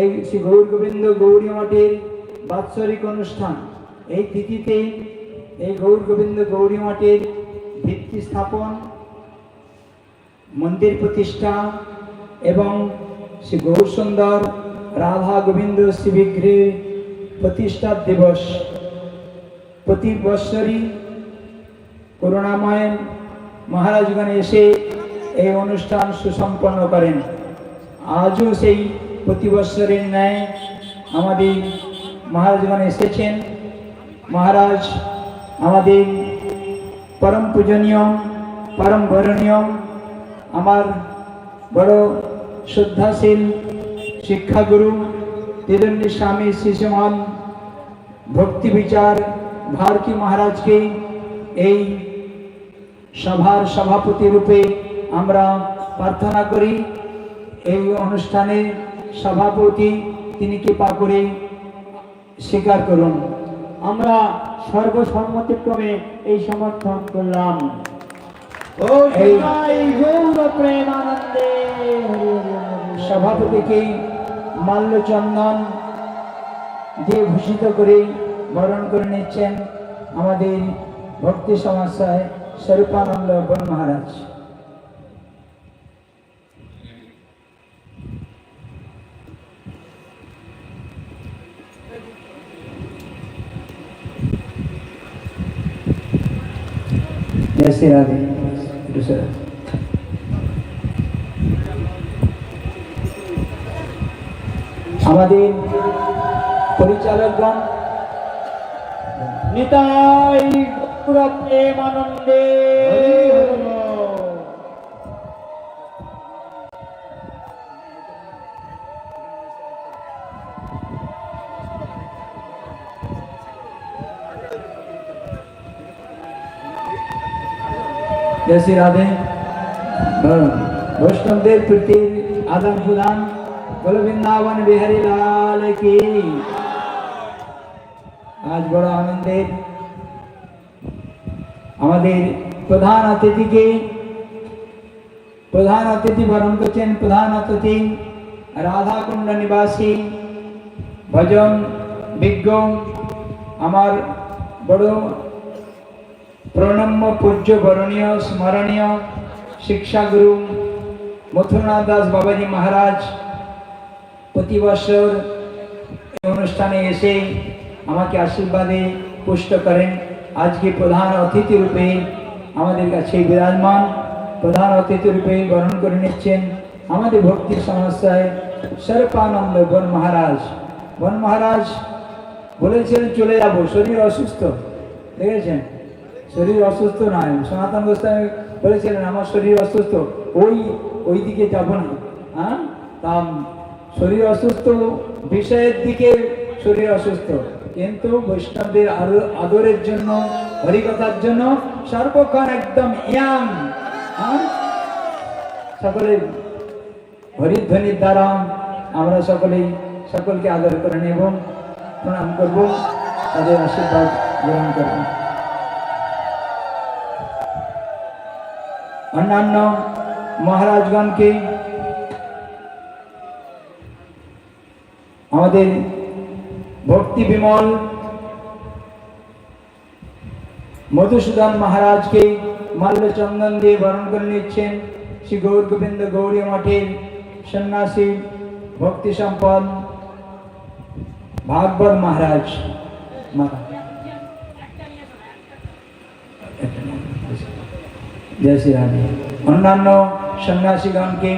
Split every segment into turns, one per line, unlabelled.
এই শ্রী গৌর গোবিন্দ গৌরী মঠের বাৎসরিক অনুষ্ঠান। এই তিথিতে এই গৌর গোবিন্দ গৌরী মঠের ভিত্তি স্থাপন, মন্দির প্রতিষ্ঠা এবং শ্রী গৌর সুন্দর রাধা গোবিন্দ শ্রী বিগ্রহের প্রতিষ্ঠা দিবস। প্রতি বৎসরই করুণাময় মহারাজগণ এসে এই অনুষ্ঠান সুসম্পন্ন করেন। আজও সেই প্রতি বৎসরের ন্যায় আমাদের মহারাজগণ এসেছেন। মহারাজ আমাদের পরম পূজনীয়, পরম বরণীয়, আমার বড় শ্রদ্ধাশীল শিক্ষাগুরু তেজন্বী স্বামী শিশুমান ভক্তি বিচার ভারতী মহারাজকে এই সভার সভাপতি রূপে আমরা প্রার্থনা করি। এই অনুষ্ঠানে সভাপতি তিনি কৃপা করে স্বীকার করুন।
আমরা সর্বসম্মতিক্রমে এই সমর্থন করলাম।
সভাপতিকে মাল্যচন্দন দিয়ে ভূষিত করে বরণ করে নিচ্ছেন আমাদের ভক্তি সমস্যায় স্বরূপানন্দ বন মহারাজ সেরা দে একটু সেরা আমাদের পরিচালকগণ
নিতাই পুরা প্রেম
আনন্দে জয় শ্রী রাধে হ্যাঁ, বৈষ্ণবদের প্রীতির আদান প্রদান বলো বৃন্দাবন বিহারী লাল কি। আজ বড় আনন্দের আমাদের প্রধান অতিথিকে, প্রধান অতিথি বরণ করছেন প্রধান অতিথি রাধাকুণ্ড নিবাসী, ভজন বিজ্ঞ, আমার বড় প্রণম্য পূজ্য বরণীয়, স্মরণীয় শিক্ষাগুরু মথুরনাথ দাস বাবাজি মহারাজ প্রতি বছর অনুষ্ঠানে এসে আমাকে আশীর্বাদে পুষ্ট করেন। আজকে প্রধান অতিথি রূপে আমাদের কাছে বিরাজমান, প্রধান অতিথি রূপে গ্রহণ করে নিচ্ছেন আমাদের ভক্তির সমস্যায় স্বরূপানন্দ বন মহারাজ। বন মহারাজ বলেছিলেন চলে যাব, শরীর অসুস্থ। দেখেছেন? শরীর অসুস্থ নয়। সনাতন গোস্বামী বলেছিলেন, আমার শরীর অসুস্থ, ওই ওই দিকে যাব না। হ্যাঁ তা শরীর অসুস্থ, বিষয়ের দিকে শরীর অসুস্থ। কিন্তু বৈষ্ণবদের আদরের জন্য, হরিকথার জন্য সর্বক্ষণ একদম ইয়াং। সকলে হরিধ্বনির দ্বারা আমরা সকলেই সকলকে আদর করে নেব, প্রণাম করব, তাদের আশীর্বাদ গ্রহণ করব। অন্যান্য মহারাজগণকে আমাদের ভক্তি বিমল মধুসূদন মহারাজকে মাল্যচন্দন দিয়ে বরণ করে নিচ্ছেন শ্রী গৌর গোবিন্দ গৌরী মঠের সন্ন্যাসী ভক্তি সম্পদ ভাগবত মহারাজ মহারাজ। জয় শ্রী রাধে। অন্যান্য সন্ন্যাসীগণকে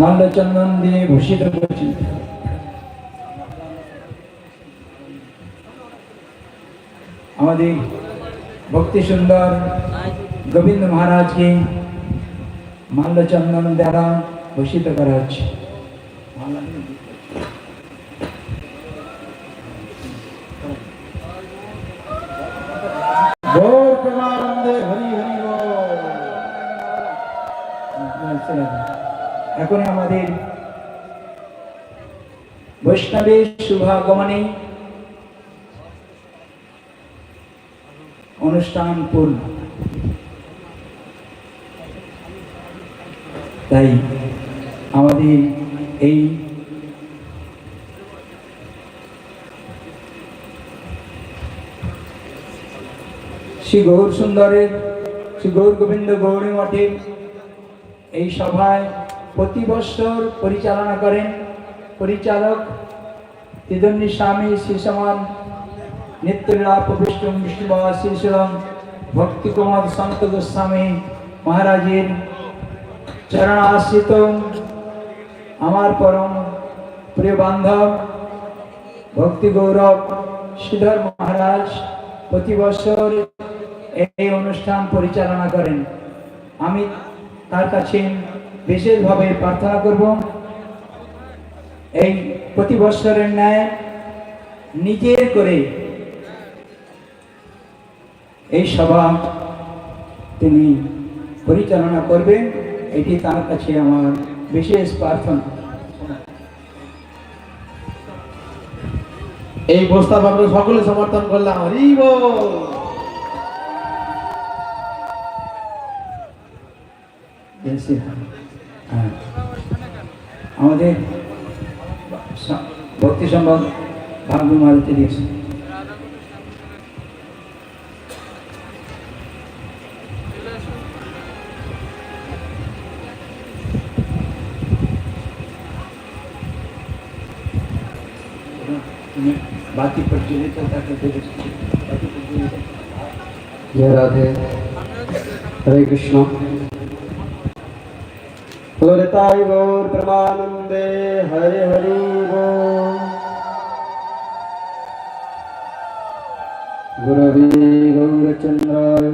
মাল্যচন্দন দিয়ে ভূষিত করছি। আমাদের ভক্তি সুন্দর গোবিন্দ মহারাজকে মাল্যচন্দন দ্বারা ভূষিত করা হচ্ছে
গৌর প্রেমানন্দে হরি হরি বল।
এখন আমাদের বৈষ্ণবের শুভাগমনে অনুষ্ঠান পূর্ণ। তাই আমাদের এই শ্রী গৌর সুন্দরের শ্রী গৌর গোবিন্দ গৌরী মঠের এই সভায় প্রতি বৎসর পরিচালনা করেন পরিচালক তিদন্নি স্বামী শ্রী সমান নিত্যলীলা প্রবিষ্ট বিষ্ণুবাবা ভক্তি কুমার সন্ত গোস্বামী মহারাজের চরণ আশ্রিত আমার পরম প্রিয় বান্ধব ভক্তি গৌরব শ্রীধর মহারাজ প্রতি বছর এই অনুষ্ঠান পরিচালনা করেন। আমি তার কাছে বিশেষভাবে প্রার্থনা করব। এই প্রতি বছরের ন্যায় নিজের করে এই সভা তিনি পরিচালনা করবেন এটি তার কাছে আমার বিশেষ প্রার্থনা।
এই প্রস্তাব আমরা সকলে সমর্থন করলাম। হরি বল
জেসি হ্যাঁ আমাদের স- ভক্তি সম্ভব ভাগ্য মারুতি দিয়েছে बाकी प्रज्वलित होता करते बाकी प्रज्वलित
जय राधे हरे कृष्ण ललिताय गौर प्रमानंदे हरे हरि बोल गुरवे गौरचन्द्राय,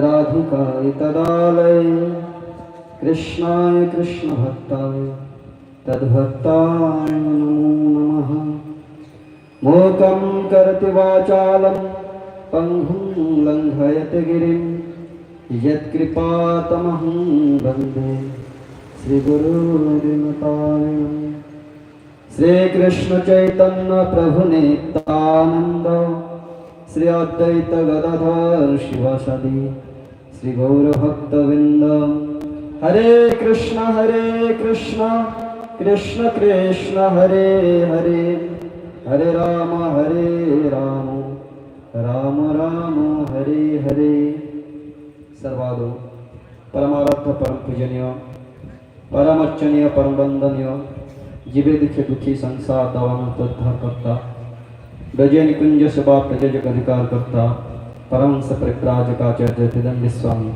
राधिकाय तदालय, कृष्णाय कृष्णभक्ताय, तद्भक्ताय नमो नमः। मूकं करति वाचालं, पङ्गुं लङ्घयति गिरिं, यत्कृपातमहं वंदे। श्रीगुरुर्दिनतारिणम् श्रीकृष्णचैतन्यप्रभुनितानन्द श्री अद्वैत गदाधर शिवसदि। श्रीगौरभक्तवृन्द। हरे कृष्ण हरे कृष्ण। कृष्ण कृष्ण, हरे हरे। हरे राम हरे राम। राम राम, हरे हरे। सर्वादो परमारथ परम पूजनीय परम अर्चनीय परम वंदनीय जीवे दुखे दुखी संसार दवान उद्धार करता ब्रजय निकुंज स्वभा प्रजय जग अधिकार करता, परम सप्राजकाचार्य दंड स्वामी।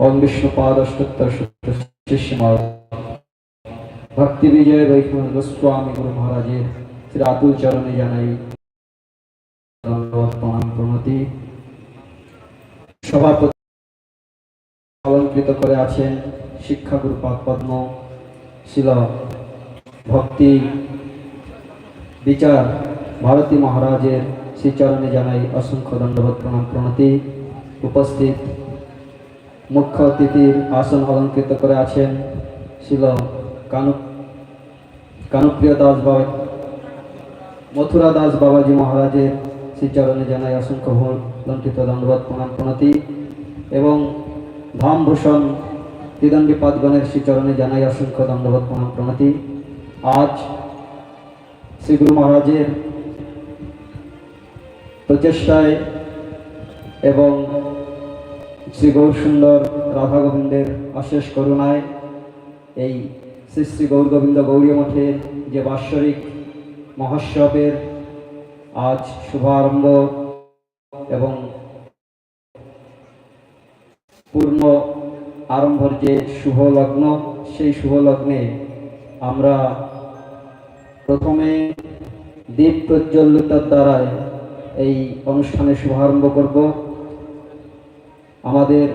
ओम विष्णुपाद शिष्य मार भक्ति विजय वैष्णव गोस्वामी गुरु महाराज श्री अतुल चरण जनाई सभापति অলঙ্কৃত করে আছেন শিক্ষাগুরু পাদ পদ্ম শিল ভক্তি বিচার ভারতী মহারাজের শ্রীচরণে জানাই অসংখ্য দণ্ডবোধ, প্রণাম, প্রণতি। উপস্থিত মুখ্য অতিথির আসন অলঙ্কৃত করে আছেন শিল কানু, কানুপ্রিয় দাস বাবা মথুরা দাস বাবাজি মহারাজের শ্রীচরণে জানাই অসংখ্য ভোল লঙ্কিত দণ্ডবোধ, প্রণাম, প্রণতি। ধামভূষণ তিদণ্ডী পাদগণের শ্রীচরণে জানাই অসংখ্য দণ্ডবোধ প্রণতি। আজ শ্রী গুরু মহারাজের প্রচেষ্টায় এবং শ্রী গৌর সুন্দর রাধা গোবিন্দের অশেষ করুণায় এই শ্রী শ্রী গৌর গোবিন্দ গৌরী মঠের যে বাৎসরিক মহোৎসবের আজ শুভারম্ভ এবং পূর্ণ আরম্ভর যে শুভ লগ্ন সেই শুভ লগ্নে আমরা প্রথমে দীপ প্রজ্বলিতার দ্বারায় এই অনুষ্ঠানের শুভারম্ভ করব। আমাদের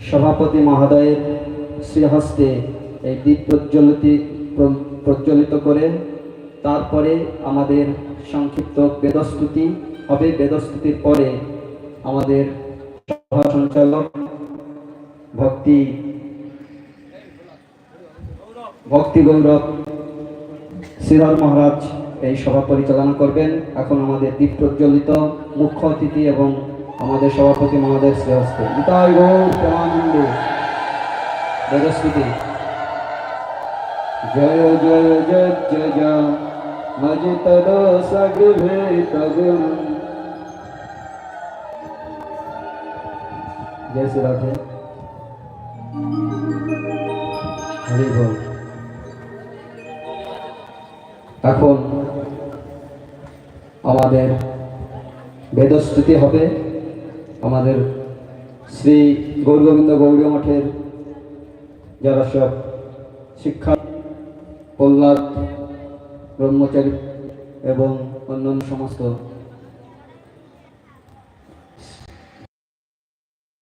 সভাপতি মহোদয়ের শ্রীহস্তে এই দীপ প্রজ্বলিত প্রজ্বলিত করে তারপরে আমাদের সংক্ষিপ্ত বেদস্তুতি হবে। বেদস্তুতির পরে আমাদের সভা সঞ্চালক ভক্তি ভক্তি গৌরব শ্রীধর মহারাজ এই সভা পরিচালনা করবেন। এখন আমাদের দীপ প্রজ্বলিত মুখ্য অতিথি এবং আমাদের সভাপতি মহাদেব শ্রীহস্তে। গীতায় গৌর প্রেমানন্দে। বেদস্তুতি জয় জয় জয় জয় জয়। সগৃভে শ্রী রাধে হরি এখন আমাদের বেদস্তুতি হবে আমাদের শ্রী গৌরগোবিন্দ গৌরী মঠের যারা সব শিক্ষা প্রহ্লাদ, ব্রহ্মচারী এবং অন্যান্য সমস্ত